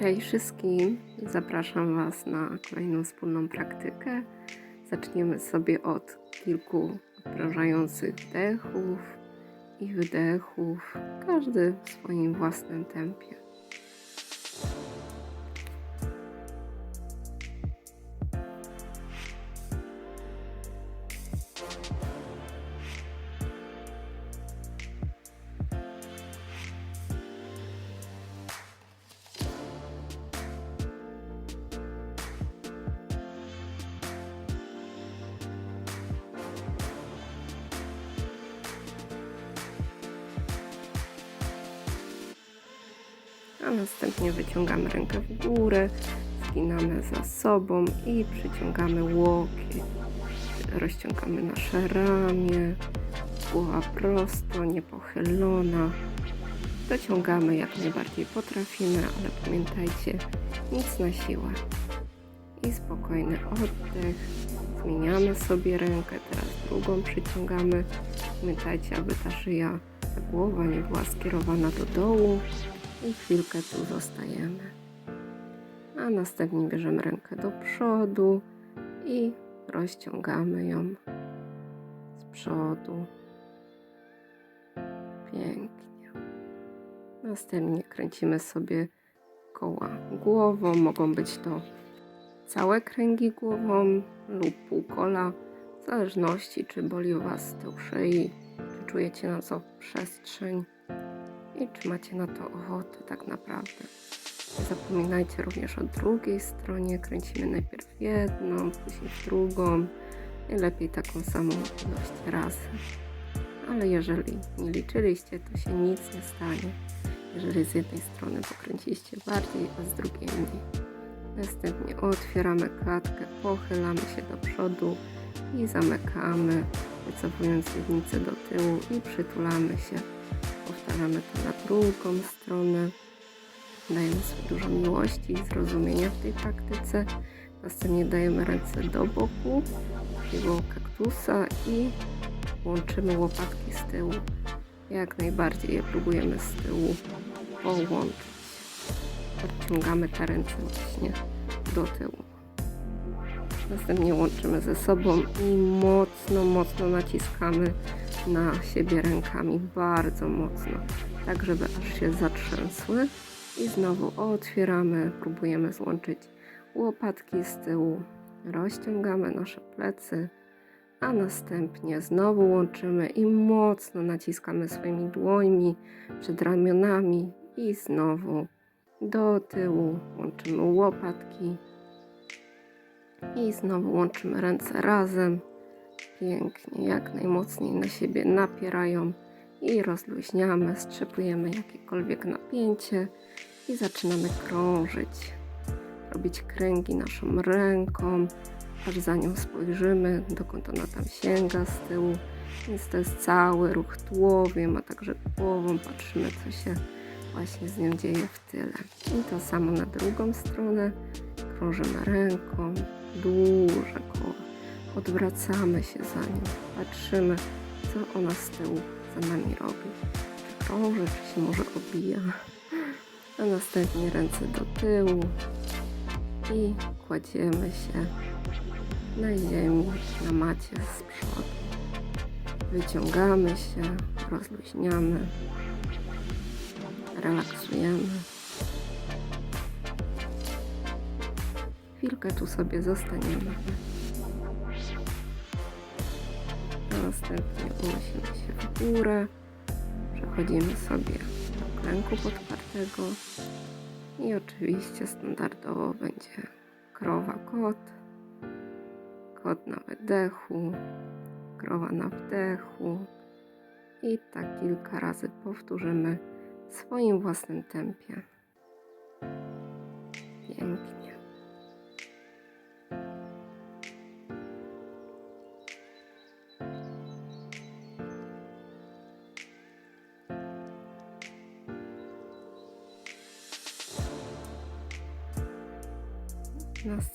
Cześć wszystkim, zapraszam Was na kolejną wspólną praktykę. Zaczniemy sobie od kilku odprężających wdechów i wydechów, każdy w swoim własnym tempie. A następnie wyciągamy rękę w górę, zginamy za sobą i przyciągamy łokieć. Rozciągamy nasze ramię, głowa prosto, niepochylona. Dociągamy jak najbardziej potrafimy, ale pamiętajcie, nic na siłę. I spokojny oddech. Zmieniamy sobie rękę, teraz drugą przyciągamy. Pamiętajcie, aby ta szyja, ta głowa nie była skierowana do dołu. I chwilkę tu zostajemy. A następnie bierzemy rękę do przodu i rozciągamy ją z przodu. Pięknie. Następnie kręcimy sobie koła głową. Mogą być to całe kręgi głową lub półkola, w zależności czy boli Was tył szyi, czy czujecie na co przestrzeń i czy macie na to ochotę tak naprawdę. Nie zapominajcie również o drugiej stronie. Kręcimy najpierw jedną, później drugą. Najlepiej taką samą ilość razy. Ale jeżeli nie liczyliście, to się nic nie stanie. Jeżeli z jednej strony pokręciliście bardziej, a z drugiej mniej. Następnie otwieramy klatkę, pochylamy się do przodu i zamykamy, wycofując miednicę do tyłu i przytulamy się. Powtarzamy to na drugą stronę. Dajemy sobie dużo miłości i zrozumienia w tej praktyce. Następnie dajemy ręce do boku, takiego kaktusa i łączymy łopatki z tyłu. Jak najbardziej je próbujemy z tyłu połączyć. Podciągamy te ręce właśnie do tyłu. Następnie łączymy ze sobą i mocno, mocno naciskamy na siebie rękami, bardzo mocno, tak żeby aż się zatrzęsły. I znowu otwieramy, próbujemy złączyć łopatki z tyłu, rozciągamy nasze plecy, a następnie znowu łączymy i mocno naciskamy swoimi dłońmi przed ramionami i znowu do tyłu łączymy łopatki i znowu łączymy ręce razem. Pięknie, jak najmocniej na siebie napierają i rozluźniamy, strzepujemy jakiekolwiek napięcie i zaczynamy krążyć. Robić kręgi naszą ręką, aż za nią spojrzymy, dokąd ona tam sięga z tyłu. Więc to jest cały ruch tułowiem, a także głową. Patrzymy, co się właśnie z nią dzieje w tyle. I to samo na drugą stronę. Krążymy ręką, duże koło. Odwracamy się za nią, patrzymy, co ona z tyłu za nami robi. Czy krąży, czy się może obija. A następnie ręce do tyłu i kładziemy się na ziemi, na macie z przodu. Wyciągamy się, rozluźniamy, relaksujemy. Chwilkę tu sobie zostaniemy. Następnie unosimy się w górę. Przechodzimy sobie do klęku podpartego. I oczywiście standardowo będzie krowa kot, kot na wydechu, krowa na wdechu. I tak kilka razy powtórzymy w swoim własnym tempie. Pięknie.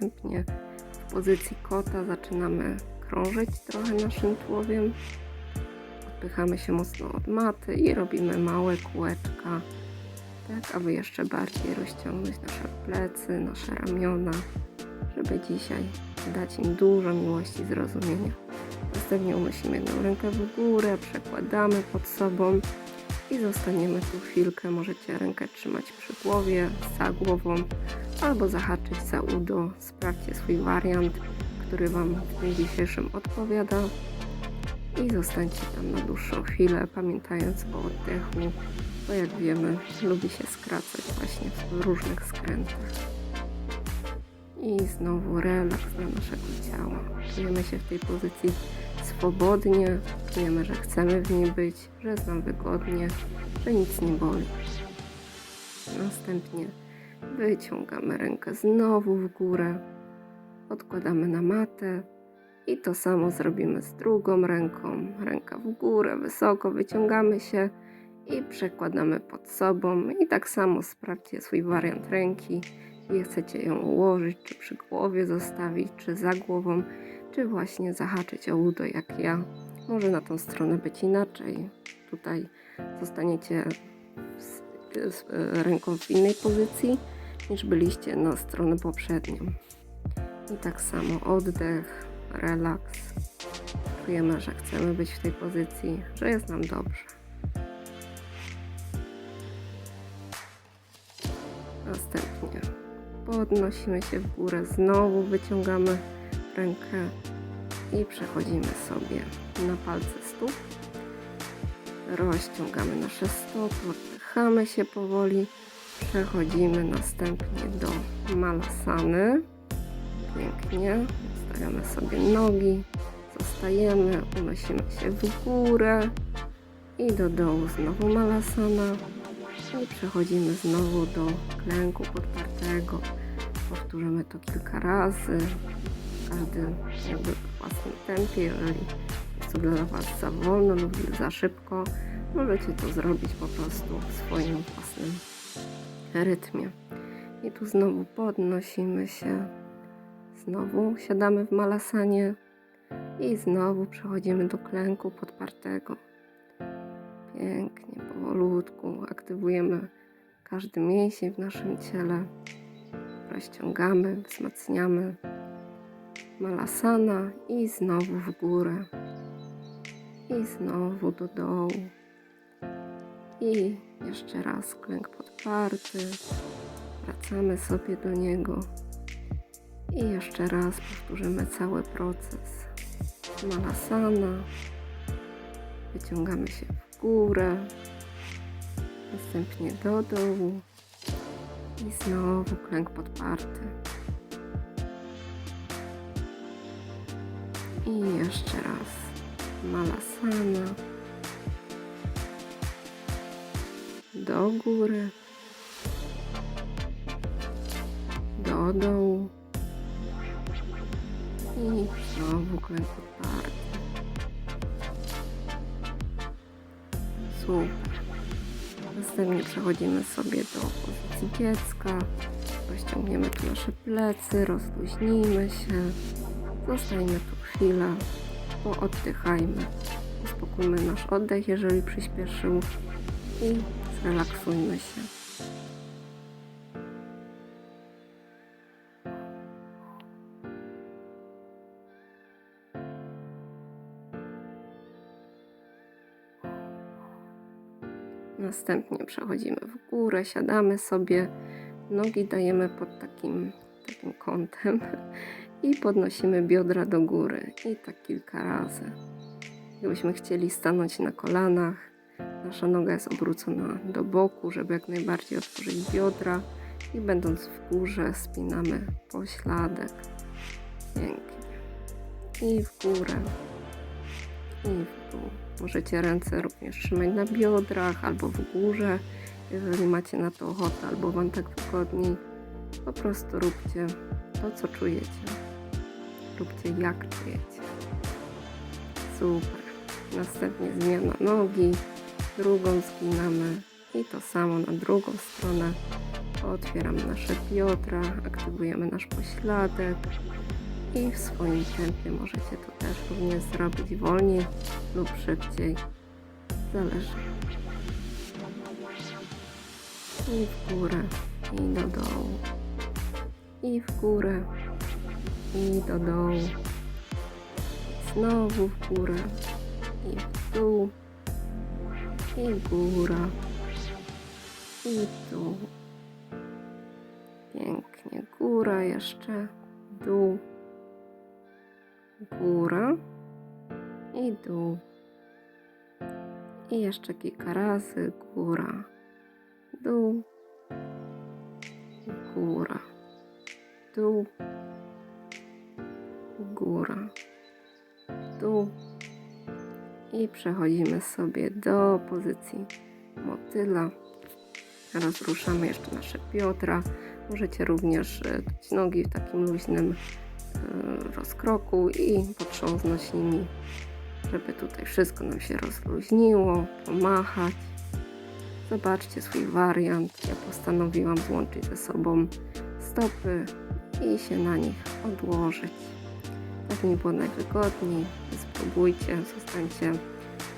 Następnie w pozycji kota zaczynamy krążyć trochę naszym tułowiem. Odpychamy się mocno od maty i robimy małe kółeczka tak aby jeszcze bardziej rozciągnąć nasze plecy, nasze ramiona, żeby dzisiaj dać im dużo miłości i zrozumienia. Następnie unosimy jedną rękę w górę, przekładamy pod sobą i zostaniemy tu chwilkę. Możecie rękę trzymać przy głowie, za głową albo zahaczyć za udo. Sprawdźcie swój wariant, który Wam w dniu dzisiejszym odpowiada i zostańcie tam na dłuższą chwilę, pamiętając o oddechu, bo jak wiemy, lubi się skracać właśnie w różnych skrętach. I znowu relaks dla naszego ciała. Czujemy się w tej pozycji swobodnie, czujemy, że chcemy w niej być, że jest nam wygodnie, że nic nie boli. Następnie wyciągamy rękę znowu w górę, odkładamy na matę i to samo zrobimy z drugą ręką. Ręka w górę, wysoko, wyciągamy się i przekładamy pod sobą. I tak samo sprawdźcie swój wariant ręki. Nie chcecie ją ułożyć, czy przy głowie zostawić, czy za głową, czy właśnie zahaczyć o udo jak ja. Może na tą stronę być inaczej. Tutaj zostaniecie ręką w innej pozycji niż byliście na stronę poprzednią. I tak samo oddech, relaks. Czujemy, że chcemy być w tej pozycji, że jest nam dobrze. Następnie podnosimy się w górę, znowu wyciągamy rękę i przechodzimy sobie na palce. Rozciągamy nasze stopy, oddychamy się powoli. Przechodzimy następnie do malasany. Pięknie. Stawiamy sobie nogi, zostajemy, unosimy się w górę i do dołu znowu malasana. I przechodzimy znowu do klęku podpartego. Powtórzymy to kilka razy. Każdy jakby w własnym tempie. Jeżeli jest dla Was za wolno lub za szybko, możecie to zrobić po prostu w swoim własnym rytmie. I tu znowu podnosimy się. Znowu siadamy w malasanie i znowu przechodzimy do klęku podpartego. Pięknie, powolutku aktywujemy każdy mięsień w naszym ciele. Rozciągamy, wzmacniamy malasana i znowu w górę. I znowu do dołu. I jeszcze raz klęk podparty. Wracamy sobie do niego. I jeszcze raz powtórzymy cały proces. Malasana. Wyciągamy się w górę. Następnie do dołu. I znowu klęk podparty. I jeszcze raz. Malasana. Do góry. Do dołu. I znowu klęk podparty. Super. Następnie przechodzimy sobie do pozycji dziecka. Rozciągniemy tu nasze plecy, rozluźnijmy się. Zostańmy tu chwilę, pooddychajmy. Uspokójmy nasz oddech, jeżeli przyspieszył i zrelaksujmy się. Następnie przechodzimy w górę, siadamy sobie, nogi dajemy pod takim, takim kątem i podnosimy biodra do góry. I tak kilka razy. Gdybyśmy chcieli stanąć na kolanach, nasza noga jest obrócona do boku, żeby jak najbardziej otworzyć biodra i będąc w górze spinamy pośladek. Pięknie. I w górę. I w dół. Możecie ręce również trzymać na biodrach albo w górze, jeżeli macie na to ochotę, albo Wam tak wygodniej. Po prostu róbcie to, co czujecie. Róbcie jak czujecie. Super. Następnie zmiana nogi, drugą zginamy i to samo na drugą stronę. Otwieramy nasze biodra, aktywujemy nasz pośladek i w swoim tempie możecie to też również zrobić wolniej lub szybciej. Zależy. i w górę, i do dołu, i w górę, i do dołu, znowu w górę, i w dół, i góra, i dół. Pięknie, góra jeszcze, dół, góra i dół. I jeszcze kilka razy góra, dół, góra, dół, góra, dół. I przechodzimy sobie do pozycji motyla. Teraz ruszamy jeszcze nasze biodra. Możecie również e, dać nogi w takim luźnym e, rozkroku i potrząsnąć nimi, żeby tutaj wszystko nam się rozluźniło, pomachać. Zobaczcie swój wariant. Ja postanowiłam złączyć ze sobą stopy i się na nich odłożyć. Tak mi było najwygodniej. Spróbujcie, zostańcie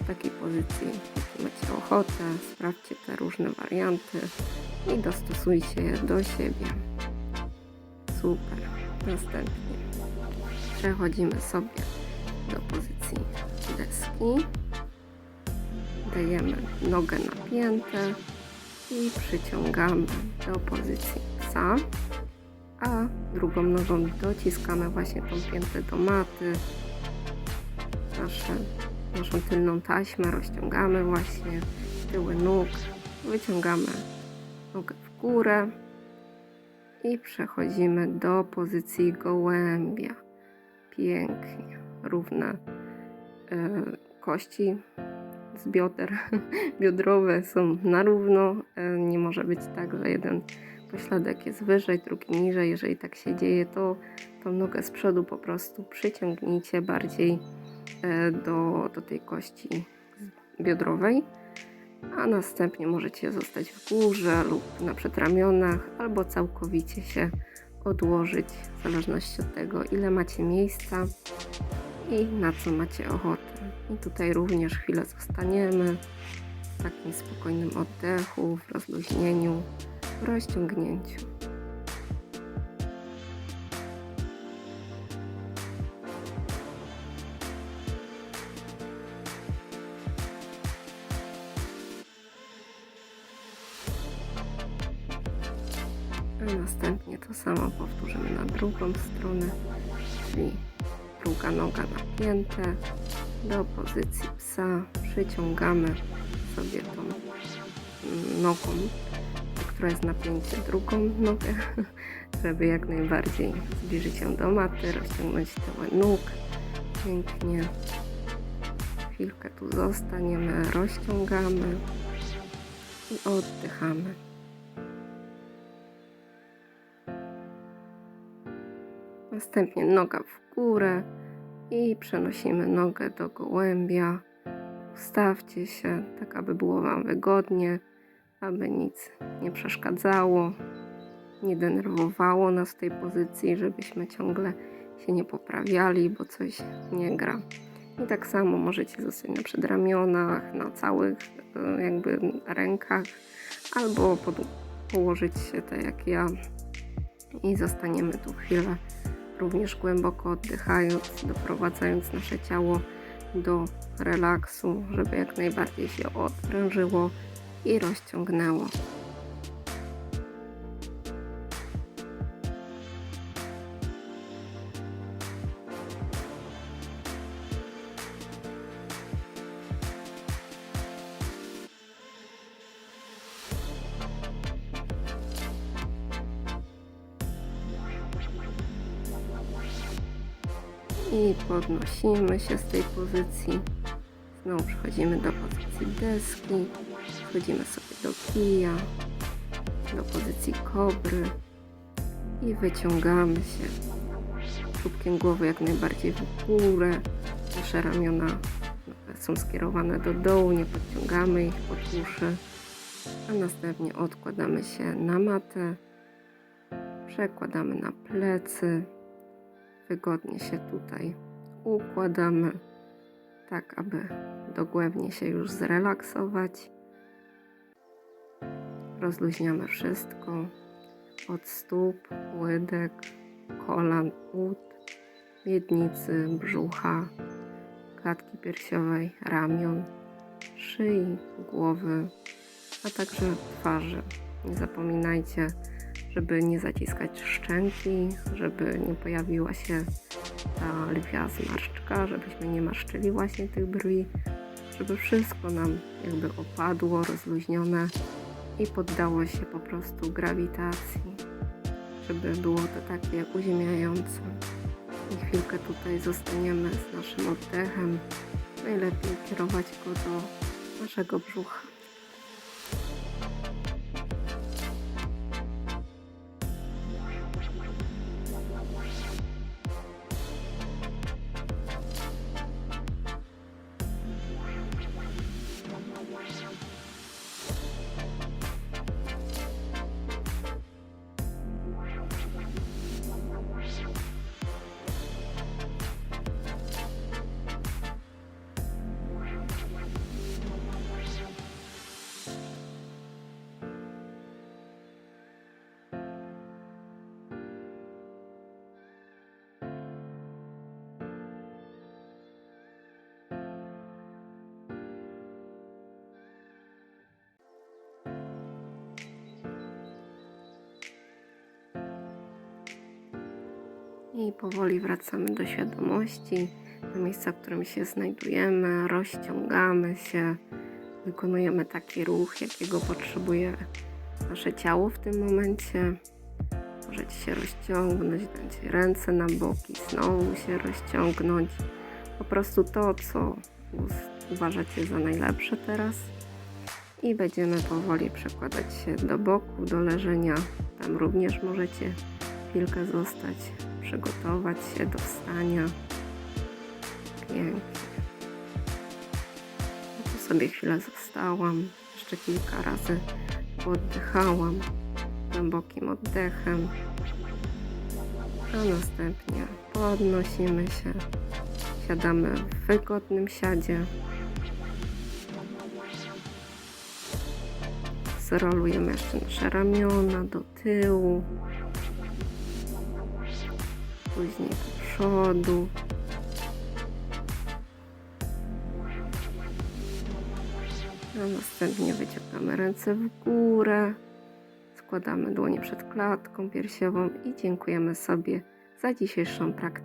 w takiej pozycji, jakiej macie ochotę. Sprawdźcie te różne warianty i dostosujcie je do siebie. Super. Następnie przechodzimy sobie do pozycji deski. Dajemy nogę napiętę i przyciągamy do pozycji psa, a drugą nogą dociskamy właśnie tą piętę do maty. Nasze, naszą tylną taśmę rozciągamy właśnie tyły nóg, wyciągamy nogę w górę i przechodzimy do pozycji gołębia. Pięknie, równe e, kości z bioder biodrowe są na równo. E, Nie może być tak, że jeden pośladek jest wyżej, drugi niżej. Jeżeli tak się dzieje, to tą nogę z przodu po prostu przyciągnijcie bardziej e, do, do tej kości biodrowej, a następnie możecie zostać w górze lub na przedramionach, albo całkowicie się odłożyć, w zależności od tego, ile macie miejsca i na co macie ochotę. I tutaj również chwilę zostaniemy w takim spokojnym oddechu, w rozluźnieniu, w rozciągnięciu. Następnie to samo powtórzymy na drugą stronę, czyli druga noga napięte do pozycji psa. Przyciągamy sobie tą nogą, jest napięcie, drugą nogę, żeby jak najbardziej zbliżyć się do maty, rozciągnąć tyły nóg. Pięknie. Chwilkę tu zostaniemy, rozciągamy i oddychamy. Następnie noga w górę i przenosimy nogę do gołębia. Ustawcie się, tak aby było Wam wygodnie, aby nic nie przeszkadzało, nie denerwowało nas w tej pozycji, żebyśmy ciągle się nie poprawiali, bo coś nie gra. I tak samo możecie zostać na przedramionach, na całych e, jakby rękach, albo pod, położyć się tak jak ja i zostaniemy tu chwilę również głęboko oddychając, doprowadzając nasze ciało do relaksu, żeby jak najbardziej się odprężyło i rozciągnęło. I podnosimy się z tej pozycji. Znowu przechodzimy do pozycji deski. Wchodzimy sobie do kija, do pozycji kobry i wyciągamy się czubkiem głowy jak najbardziej w górę. Nasze ramiona są skierowane do dołu, nie podciągamy ich pod uszy, a następnie odkładamy się na matę, przekładamy na plecy wygodnie się tutaj układamy, tak aby dogłębnie się już zrelaksować. Rozluźniamy wszystko od stóp, łydek, kolan, ud, miednicy, brzucha, klatki piersiowej, ramion, szyi, głowy, a także twarzy. Nie zapominajcie, żeby nie zaciskać szczęki, żeby nie pojawiła się ta lwia zmarszczka, żebyśmy nie marszczyli właśnie tych brwi, żeby wszystko nam jakby opadło, rozluźnione i poddało się po prostu grawitacji, żeby było to takie uziemiające. I chwilkę tutaj zostaniemy z naszym oddechem. Najlepiej kierować go do naszego brzucha. I powoli wracamy do świadomości, do miejsca, w którym się znajdujemy, rozciągamy się, wykonujemy taki ruch, jakiego potrzebuje nasze ciało w tym momencie. Możecie się rozciągnąć, dać ręce na boki, znowu się rozciągnąć. Po prostu to, co uważacie za najlepsze teraz. I będziemy powoli przekładać się do boku, do leżenia. Tam również możecie chwilkę zostać, przygotować się do wstania. Pięknie. Ja tu sobie chwilę zostałam, jeszcze kilka razy oddychałam głębokim oddechem, a następnie podnosimy się, siadamy w wygodnym siadzie. Zrolujemy jeszcze nasze ramiona do tyłu, później do przodu. A następnie wyciągamy ręce w górę, składamy dłonie przed klatką piersiową i dziękujemy sobie za dzisiejszą praktykę.